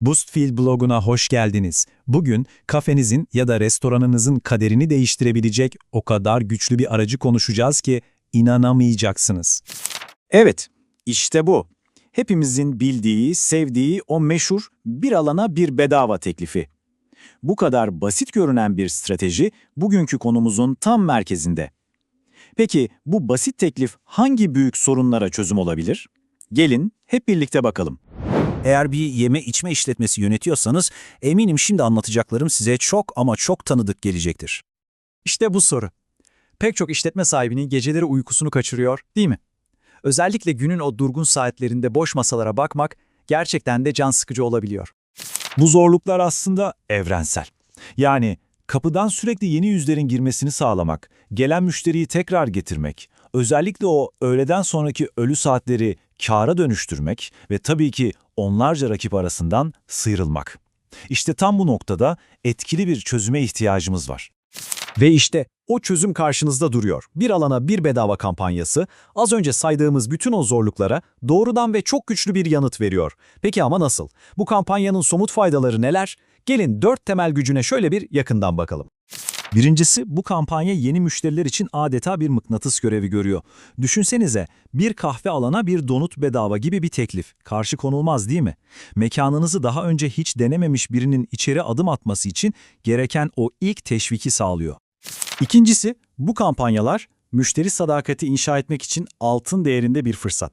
Boostfield bloguna hoş geldiniz. Bugün kafenizin ya da restoranınızın kaderini değiştirebilecek o kadar güçlü bir aracı konuşacağız ki inanamayacaksınız. Evet, işte bu. Hepimizin bildiği, sevdiği o meşhur bir alana bir bedava teklifi. Bu kadar basit görünen bir strateji bugünkü konumuzun tam merkezinde. Peki bu basit teklif hangi büyük sorunlara çözüm olabilir? Gelin hep birlikte bakalım. Eğer bir yeme içme işletmesi yönetiyorsanız eminim şimdi anlatacaklarım size çok ama çok tanıdık gelecektir. İşte bu soru. Pek çok işletme sahibinin geceleri uykusunu kaçırıyor, değil mi? Özellikle günün o durgun saatlerinde boş masalara bakmak gerçekten de can sıkıcı olabiliyor. Bu zorluklar aslında evrensel. Yani kapıdan sürekli yeni yüzlerin girmesini sağlamak, gelen müşteriyi tekrar getirmek, özellikle o öğleden sonraki ölü saatleri kâra dönüştürmek ve tabii ki onlarca rakip arasından sıyrılmak. İşte tam bu noktada etkili bir çözüme ihtiyacımız var. Ve işte o çözüm karşınızda duruyor. Bir alana bir bedava kampanyası az önce saydığımız bütün o zorluklara doğrudan ve çok güçlü bir yanıt veriyor. Peki ama nasıl? Bu kampanyanın somut faydaları neler? Gelin dört temel gücüne şöyle bir yakından bakalım. Birincisi bu kampanya yeni müşteriler için adeta bir mıknatıs görevi görüyor. Düşünsenize bir kahve alana bir donut bedava gibi bir teklif. Karşı konulmaz değil mi? Mekanınızı daha önce hiç denememiş birinin içeri adım atması için gereken o ilk teşviki sağlıyor. İkincisi, bu kampanyalar müşteri sadakati inşa etmek için altın değerinde bir fırsat.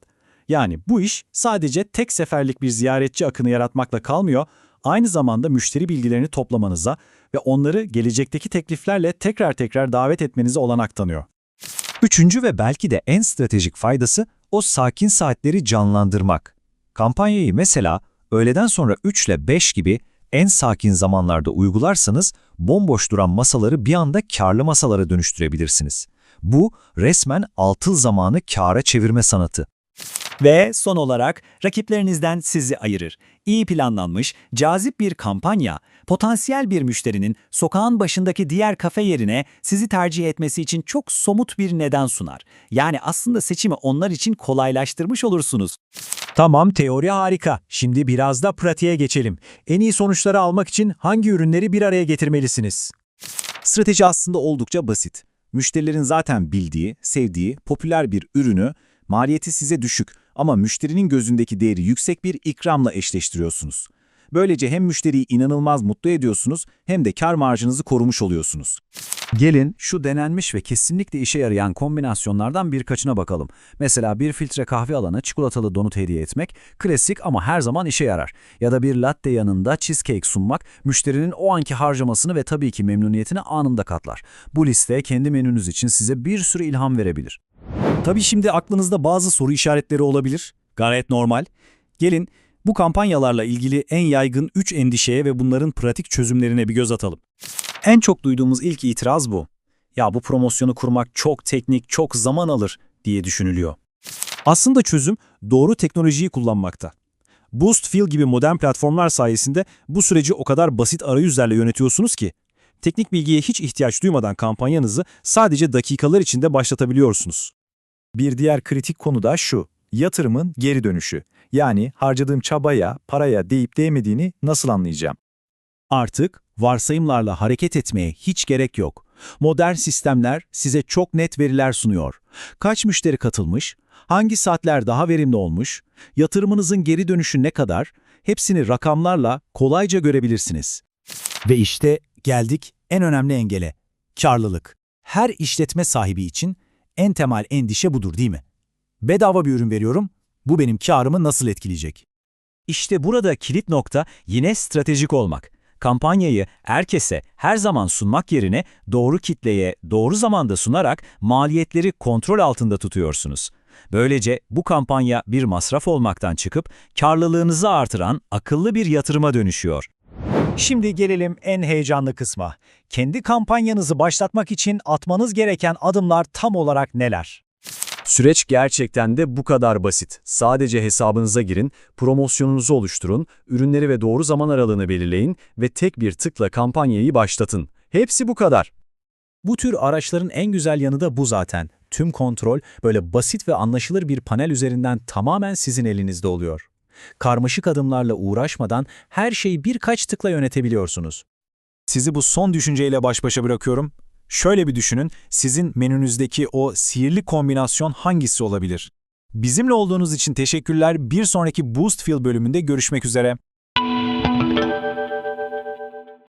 Yani bu iş sadece tek seferlik bir ziyaretçi akını yaratmakla kalmıyor, aynı zamanda müşteri bilgilerini toplamanıza ve onları gelecekteki tekliflerle tekrar tekrar davet etmenize olanak tanıyor. Üçüncü ve belki de en stratejik faydası o sakin saatleri canlandırmak. Kampanyayı mesela öğleden sonra 3 ile 5 gibi en sakin zamanlarda uygularsanız bomboş duran masaları bir anda karlı masalara dönüştürebilirsiniz. Bu resmen altıl zamanı kâra çevirme sanatı. Ve son olarak rakiplerinizden sizi ayırır. İyi planlanmış, cazip bir kampanya, potansiyel bir müşterinin sokağın başındaki diğer kafe yerine sizi tercih etmesi için çok somut bir neden sunar. Yani aslında seçimi onlar için kolaylaştırmış olursunuz. Tamam teori harika. Şimdi biraz da pratiğe geçelim. En iyi sonuçları almak için hangi ürünleri bir araya getirmelisiniz? Strateji aslında oldukça basit. Müşterilerin zaten bildiği, sevdiği, popüler bir ürünü, maliyeti size düşük ama müşterinin gözündeki değeri yüksek bir ikramla eşleştiriyorsunuz. Böylece hem müşteriyi inanılmaz mutlu ediyorsunuz hem de kar marjınızı korumuş oluyorsunuz. Gelin şu denenmiş ve kesinlikle işe yarayan kombinasyonlardan birkaçına bakalım. Mesela bir filtre kahve alana çikolatalı donut hediye etmek klasik ama her zaman işe yarar. Ya da bir latte yanında cheesecake sunmak müşterinin o anki harcamasını ve tabii ki memnuniyetini anında katlar. Bu liste kendi menünüz için size bir sürü ilham verebilir. Tabii şimdi aklınızda bazı soru işaretleri olabilir. Gayet normal. Gelin bu kampanyalarla ilgili en yaygın 3 endişeye ve bunların pratik çözümlerine bir göz atalım. En çok duyduğumuz ilk itiraz bu. Ya bu promosyonu kurmak çok teknik, çok zaman alır diye düşünülüyor. Aslında çözüm doğru teknolojiyi kullanmakta. Boostfill gibi modern platformlar sayesinde bu süreci o kadar basit arayüzlerle yönetiyorsunuz ki, teknik bilgiye hiç ihtiyaç duymadan kampanyanızı sadece dakikalar içinde başlatabiliyorsunuz. Bir diğer kritik konu da şu, yatırımın geri dönüşü. Yani harcadığım çabaya, paraya değip değmediğini nasıl anlayacağım? Artık varsayımlarla hareket etmeye hiç gerek yok. Modern sistemler size çok net veriler sunuyor. Kaç müşteri katılmış, hangi saatler daha verimli olmuş, yatırımınızın geri dönüşü ne kadar, hepsini rakamlarla kolayca görebilirsiniz. Ve işte geldik en önemli engele, karlılık. Her işletme sahibi için en temel endişe budur değil mi? Bedava bir ürün veriyorum, bu benim karımı nasıl etkileyecek? İşte burada kilit nokta yine stratejik olmak. Kampanyayı herkese her zaman sunmak yerine doğru kitleye doğru zamanda sunarak maliyetleri kontrol altında tutuyorsunuz. Böylece bu kampanya bir masraf olmaktan çıkıp karlılığınızı artıran akıllı bir yatırıma dönüşüyor. Şimdi gelelim en heyecanlı kısma. Kendi kampanyanızı başlatmak için atmanız gereken adımlar tam olarak neler? Süreç gerçekten de bu kadar basit. Sadece hesabınıza girin, promosyonunuzu oluşturun, ürünleri ve doğru zaman aralığını belirleyin ve tek bir tıkla kampanyayı başlatın. Hepsi bu kadar. Bu tür araçların en güzel yanı da bu zaten. Tüm kontrol böyle basit ve anlaşılır bir panel üzerinden tamamen sizin elinizde oluyor. Karmaşık adımlarla uğraşmadan her şeyi birkaç tıkla yönetebiliyorsunuz. Sizi bu son düşünceyle baş başa bırakıyorum. Şöyle bir düşünün, sizin menünüzdeki o sihirli kombinasyon hangisi olabilir? Bizimle olduğunuz için teşekkürler. Bir sonraki Boost Feel bölümünde görüşmek üzere.